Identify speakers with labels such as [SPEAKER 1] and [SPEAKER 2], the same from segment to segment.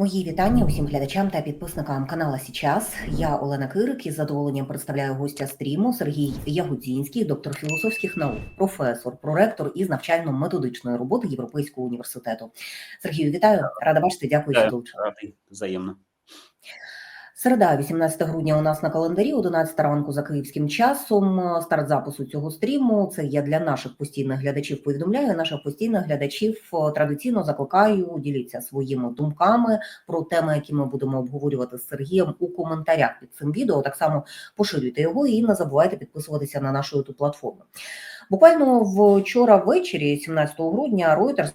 [SPEAKER 1] Мої вітання усім глядачам та підписникам канала Січас. Я Олена Кирик із задоволенням представляю гостя стріму Сергій Ягудзінський, доктор філософських наук, професор, проректор із навчально-методичної роботи Європейського університету. Сергію, вітаю, рада бачити. Дякую, що
[SPEAKER 2] Вітаю.
[SPEAKER 1] долучили.
[SPEAKER 2] Взаємно.
[SPEAKER 1] Середа, 18 грудня. У нас на календарі, 11 ранку за київським часом. Старт запису цього стріму. Це я для наших постійних глядачів повідомляю. Наших постійних глядачів е, традиційно закликаю діліться своїми думками про теми, які ми будемо обговорювати з Сергієм у коментарях під цим відео. Так само поширюйте його і не забувайте підписуватися на нашу youtube платформу. Буквально вчора ввечері, 17 грудня, Reuters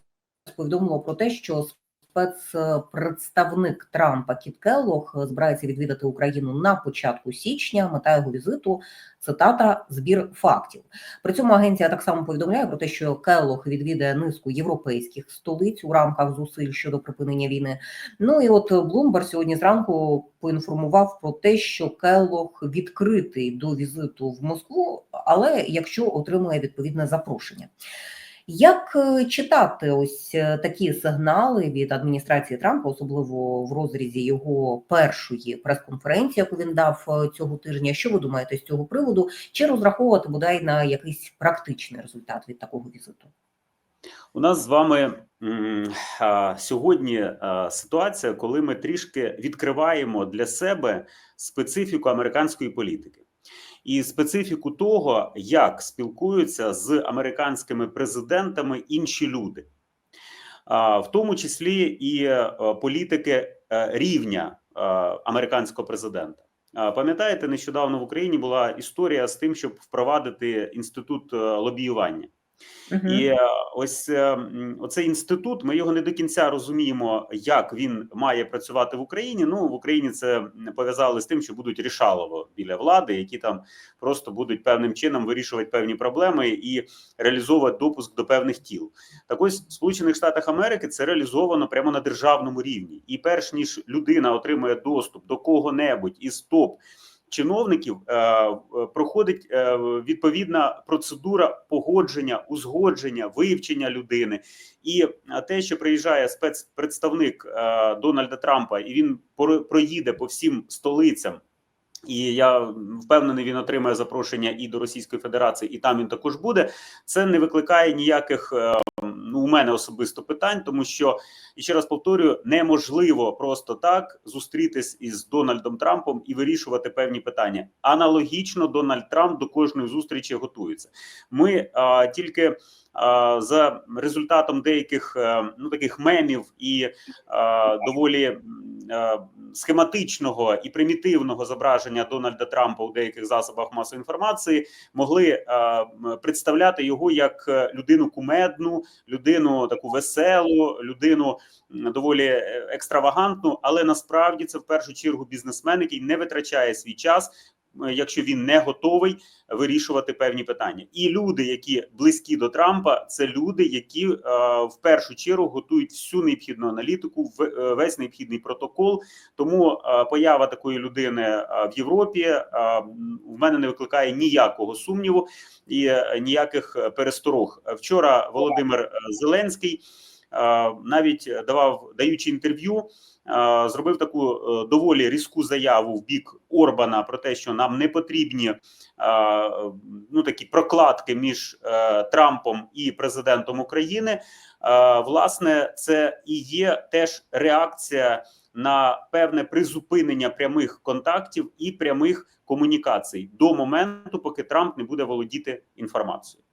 [SPEAKER 1] повідомило про те, що спецпредставник Трампа Кіт Келлог збирається відвідати Україну на початку січня. Мета його візиту цитата збір фактів. При цьому агенція так само повідомляє про те, що Келлог відвідає низку європейських столиць у рамках зусиль щодо припинення війни. Ну і от Блумберг сьогодні зранку поінформував про те, що Келлог відкритий до візиту в Москву, але якщо отримує відповідне запрошення. Як е, читати ось е, такі сигнали від адміністрації Трампа, особливо в розрізі його першої прес-конференції, яку він дав е, цього тижня? Що ви думаєте з цього приводу? Чи розраховувати бодай на якийсь практичний результат від такого візиту?
[SPEAKER 2] У нас з вами сьогодні ситуація, коли ми трішки відкриваємо для себе специфіку американської політики. І специфіку того, як спілкуються з американськими президентами інші люди, в тому числі і політики рівня американського президента. Пам'ятаєте, нещодавно в Україні була історія з тим, щоб впровадити інститут е, лобіювання.
[SPEAKER 1] Угу.
[SPEAKER 2] І е, ось е, оцей інститут. Ми його не до кінця розуміємо, як він має працювати в Україні. Ну в Україні це пов'язали з тим, що будуть рішалово біля влади, які там просто будуть певним чином вирішувати певні проблеми і реалізовувати допуск до певних тіл. Так ось в Сполучених Штатах Америки це реалізовано прямо на державному рівні. І перш ніж людина отримує доступ до кого-небудь із топ чиновників е, е, проходить е, відповідна процедура погодження, узгодження, вивчення людини, і те, що приїжджає спецпредставник Дональда Трампа, і він проїде по всім столицям. І я впевнений, він отримає запрошення і до Російської Федерації, і там він також буде. Це не викликає ніяких е, ну, у мене особисто питань, тому що і ще раз повторюю, неможливо просто так зустрітись із Дональдом Трампом і вирішувати певні питання. Аналогічно, Дональд Трамп до кожної зустрічі готується. Ми а, тільки за результатом деяких ну таких мемів і доволі схематичного і примітивного зображення Дональда Трампа у деяких засобах масової інформації могли представляти його як е, людину кумедну, людину таку веселу, людину доволі е, екстравагантну, але насправді це в першу чергу бізнесмен, який не витрачає свій час. Е, Якщо він не готовий вирішувати певні питання, і люди, які близькі до Трампа, це люди, які е, в першу чергу готують всю необхідну аналітику, е, весь необхідний протокол. Тому поява такої людини в Європі в мене не викликає ніякого сумніву і ніяких пересторог. Вчора Володимир Зеленський навіть давав даючи інтерв'ю. Зробив таку е, доволі різку заяву в бік Орбана про те, що нам не потрібні е, ну такі прокладки між е, Трампом і президентом України. Власне, це і є теж реакція на певне призупинення прямих контактів і прямих комунікацій до моменту, поки Трамп не буде володіти інформацією.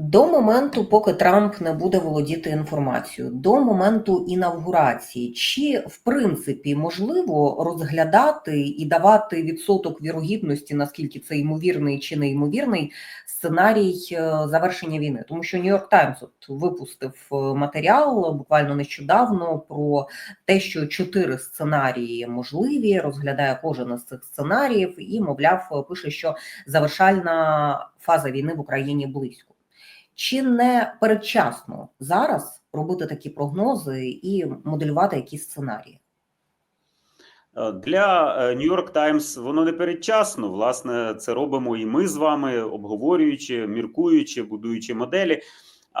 [SPEAKER 1] До моменту, поки Трамп не буде володіти інформацією, до моменту інавгурації, чи в принципі можливо розглядати і давати відсоток вірогідності, наскільки це ймовірний чи неймовірний сценарій е, завершення війни? Тому що Нью-Йорк Таймс випустив е, матеріал буквально нещодавно про те, що чотири сценарії можливі, розглядає кожен із цих сценаріїв, і мовляв, пише, що завершальна фаза війни в Україні близько. Чи не передчасно зараз робити такі прогнози і моделювати якісь сценарії?
[SPEAKER 2] Е, Для New York Times воно не передчасно. Власне, це робимо і ми з вами, обговорюючи, міркуючи, будуючи моделі.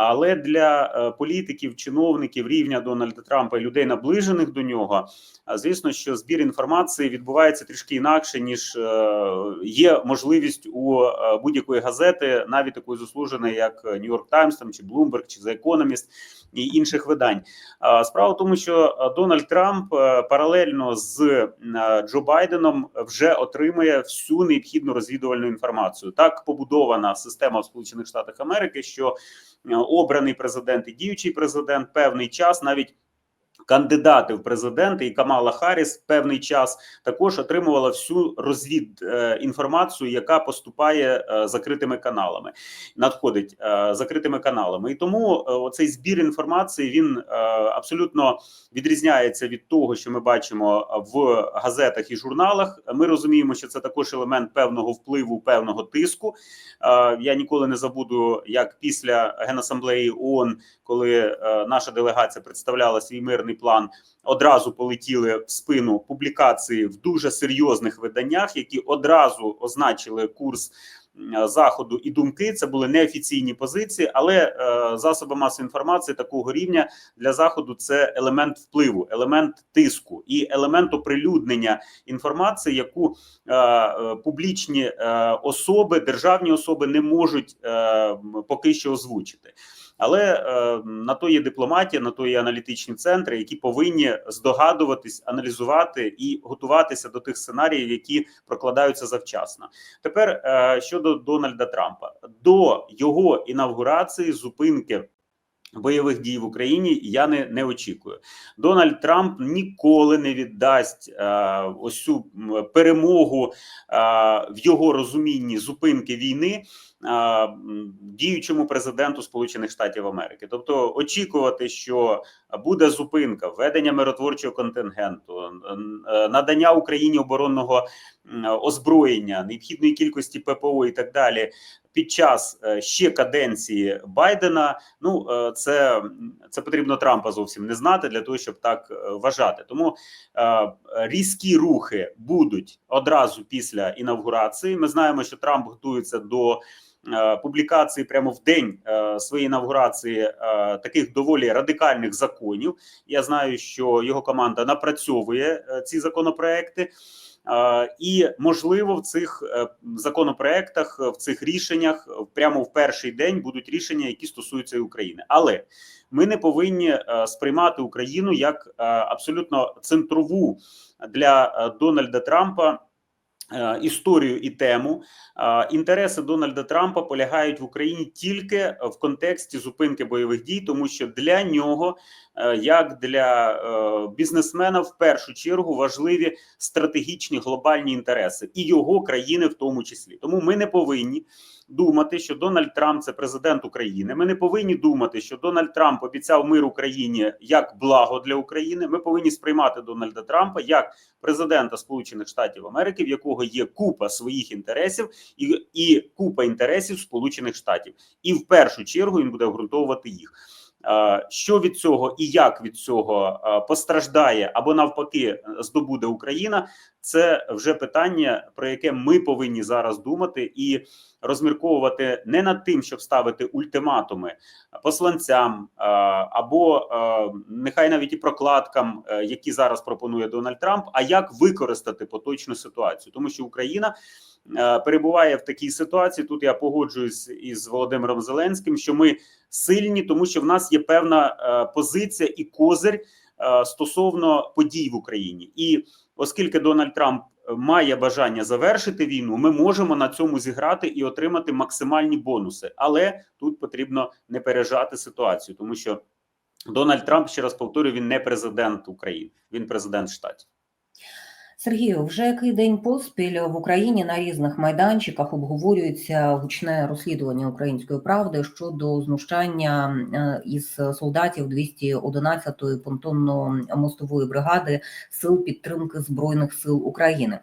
[SPEAKER 2] Але для е, політиків, чиновників рівня Дональда Трампа і людей, наближених до нього, а, звісно, що збір інформації відбувається трішки інакше ніж е, є можливість у е, будь-якої газети, навіть такої заслуженої, як New York Times там чи Bloomberg, чи The Economist і інших видань. Справа в тому, що е, Дональд Трамп е, паралельно з е, Джо Байденом вже отримує всю необхідну розвідувальну інформацію. Так побудована система в Сполучених Штатах Америки, що обраний президент і діючий президент певний час навіть. Кандидати в президенти і Камала Харріс певний час також отримувала всю розвід е, інформацію, яка поступає е, закритими каналами, надходить е, закритими каналами. І тому оцей збір інформації він абсолютно відрізняється від того, що ми бачимо в газетах і журналах. Ми розуміємо, що це також елемент певного впливу, певного тиску. Я ніколи не забуду, як після генасамблеї ООН, коли наша делегація представляла свій мирний план, одразу полетіли в спину публікації в дуже серйозних виданнях, які одразу означили курс заходу і думки. Це були неофіційні позиції, але е, засоби масової інформації такого рівня для заходу це елемент впливу, елемент тиску і елемент оприлюднення інформації, яку е, е, публічні е, особи, державні особи не можуть е, поки що озвучити. Але е, на то є дипломатія, на то є аналітичні центри, які повинні здогадуватись, аналізувати і готуватися до тих сценаріїв, які прокладаються завчасно. Тепер е, щодо Дональда Трампа, до його інавгурації зупинки. Бойових дій в Україні я не, не очікую. Дональд Трамп ніколи не віддасть е, ось цю перемогу е, в його розумінні зупинки війни діючому президенту Сполучених Штатів Америки. Тобто, очікувати, що буде зупинка, введення миротворчого контингенту, е, надання Україні оборонного озброєння, необхідної кількості ППО і так далі. Під час е, ще каденції Байдена, ну е, це, це потрібно Трампа зовсім не знати для того, щоб так вважати. Тому різкі рухи будуть одразу після інавгурації. Ми знаємо, що Трамп готується до публікації прямо в день е, своєї інавгурації е, таких доволі радикальних законів. Я знаю, що його команда напрацьовує е, ці законопроекти. Е, І можливо, в цих е, законопроектах, в цих рішеннях е, прямо в перший день будуть рішення, які стосуються України. Але ми не повинні е, сприймати Україну як е, абсолютно центрову для е, Дональда Трампа. Е, Історію і тему. Е, інтереси Дональда Трампа полягають в Україні тільки в контексті зупинки бойових дій, тому що для нього, як для е, бізнесмена, в першу чергу важливі стратегічні глобальні інтереси і його країни, в тому числі. Тому ми не повинні думати, що Дональд Трамп це президент України. Ми не повинні думати, що Дональд Трамп обіцяв мир Україні як благо для України. Ми повинні сприймати Дональда Трампа як президента Сполучених Штатів Америки, в якого є купа своїх інтересів і, і купа інтересів Сполучених Штатів, і в першу чергу він буде обґрунтовувати їх. Е, Що від цього і як від цього е, постраждає або навпаки е, здобуде Україна, це вже питання, про яке ми повинні зараз думати і розмірковувати не над тим, щоб ставити ультиматуми посланцям або нехай навіть і прокладкам, які зараз пропонує Дональд Трамп, а як використати поточну ситуацію, тому що Україна перебуває в такій ситуації. Тут я погоджуюсь із Володимиром Зеленським, що ми сильні, тому що в нас є певна е, позиція і козир е, стосовно подій в Україні, і оскільки Дональд Трамп е, має бажання завершити війну, ми можемо на цьому зіграти і отримати максимальні бонуси. Але тут потрібно не пережати ситуацію, тому що Дональд Трамп, ще раз повторюю, він не президент України, він президент штатів.
[SPEAKER 1] Сергію, вже який день поспіль в Україні на різних майданчиках обговорюється гучне розслідування української правди щодо знущання е, із солдатів 211-ї понтонно-мостової бригади сил підтримки збройних сил України.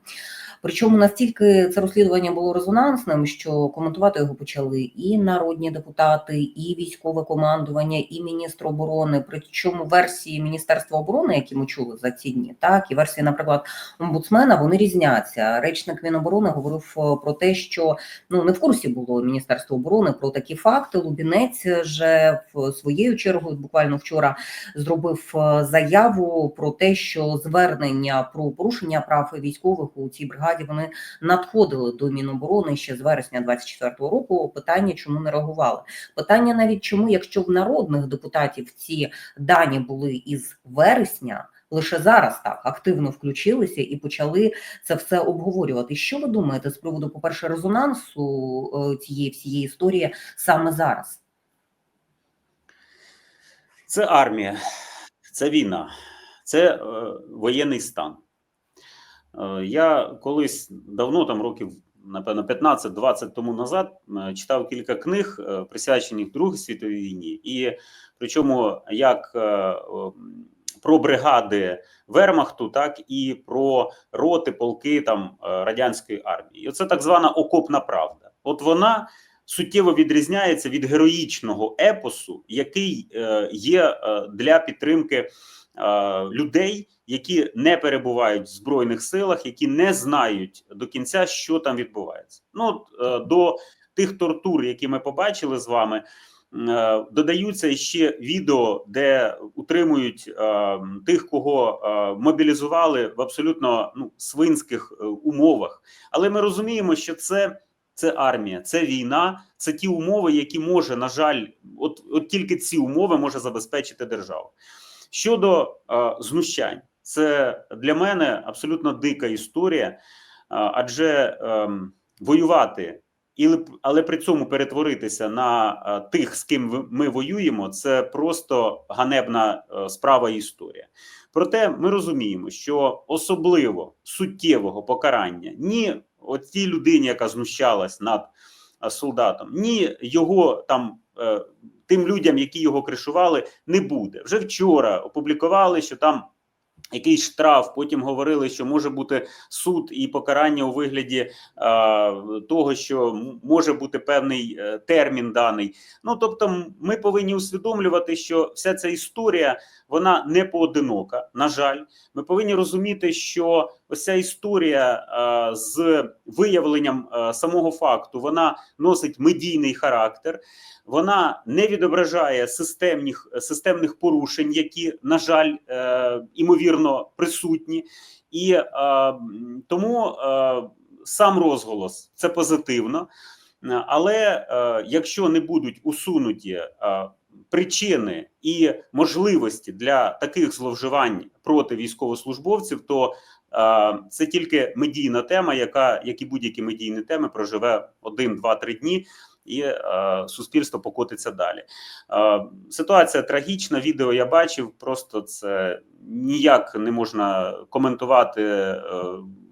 [SPEAKER 1] Причому настільки це розслідування було резонансним, що коментувати його почали і народні депутати, і військове командування, і міністр оборони. Причому версії Міністерства оборони, які ми чули за ці дні, так і версії, наприклад, омбудсмена вони різняться. Речник Міноборони говорив е, про те, що ну не в курсі було Міністерство оборони про такі факти. Лубінець же в своєю чергою буквально вчора зробив е, заяву про те, що звернення про порушення прав військових у цій бригаді вони надходили до Міноборони ще з вересня 24-го року. Питання, чому не реагували? Питання навіть чому, якщо в народних депутатів ці дані були із вересня. Лише зараз так активно включилися і почали це все обговорювати. Що ви думаєте з приводу, по-перше, резонансу е, цієї всієї історії саме зараз?
[SPEAKER 2] Це армія, це війна, це е, воєнний стан. Е, я колись давно, там років, напевно, 15-20 тому назад, е, читав кілька книг, е, присвячених Другій світовій війні, і причому як е, про бригади Вермахту, так і про роти, полки там е, радянської армії. І оце так звана окопна правда. От вона суттєво відрізняється від героїчного епосу, який е, є е, для підтримки людей, які не перебувають в збройних силах, які не знають до кінця, що там відбувається. Ну от, до тих тортур, які ми побачили з вами. Е, Додаються ще відео, де утримують е, тих, кого е, мобілізували в абсолютно ну, свинських умовах. Але ми розуміємо, що це це армія, це війна, це ті умови, які може, на жаль, от, от тільки ці умови може забезпечити держава. Щодо е, знущань, це для мене абсолютно дика історія, е, адже е, воювати, але при цьому перетворитися на е, тих, з ким ми воюємо, це просто ганебна е, справа і історія. Проте ми розуміємо, що особливо суттєвого покарання ні от тій людині, яка знущалась над солдатом, ні його там е, тим людям, які його кришували, не буде. Вже вчора опублікували, що там якийсь штраф. Потім говорили, що може бути суд і покарання у вигляді е, того, що може бути певний е, термін даний. Ну тобто, ми повинні усвідомлювати, що вся ця історія вона не поодинока. На жаль, ми повинні розуміти, що ось ця історія е, з виявленням е, самого факту вона носить медійний характер, вона не відображає системних, системних порушень, які, на жаль, е, імовірно присутні, і тому сам розголос це позитивно. Але якщо не будуть усунуті причини і можливості для таких зловживань проти військовослужбовців, то це тільки медійна тема, яка, як і будь-які медійні теми, проживе один, два, три дні, і е, суспільство покотиться далі. Е, ситуація трагічна. Відео я бачив. Просто це ніяк не можна коментувати, е,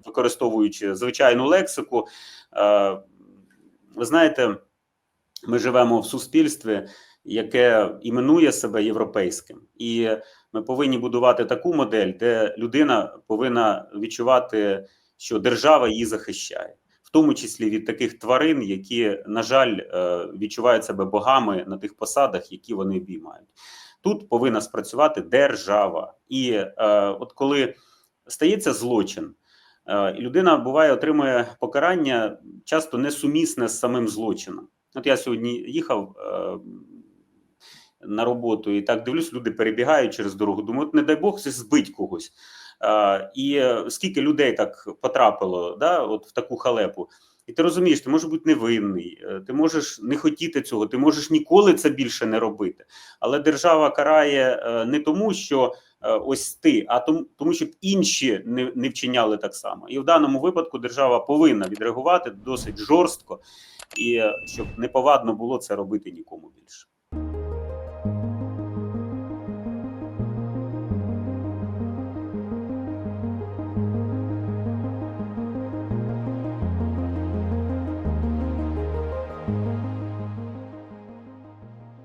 [SPEAKER 2] використовуючи звичайну лексику. Е, ви знаєте, ми живемо в суспільстві, яке іменує себе європейським, і ми повинні будувати таку модель, де людина повинна відчувати, що держава її захищає, в тому числі від таких тварин, які, на жаль, е, відчувають себе богами на тих посадах, які вони обіймають. Тут повинна спрацювати держава, і е, от коли стається злочин. Е, людина буває отримує покарання часто несумісне з самим злочином. От я сьогодні їхав е, на роботу і так дивлюсь, люди перебігають через дорогу. Думаю, от не дай Бог, це збить когось. Е, і е, скільки людей так потрапило да, от в таку халепу. І ти розумієш, ти можеш бути невинний, е, ти можеш не хотіти цього, ти можеш ніколи це більше не робити. Але держава карає е, не тому, що ось ти, а тому, щоб інші не, не вчиняли так само. І в даному випадку держава повинна відреагувати досить жорстко, і щоб неповадно було це робити нікому більше.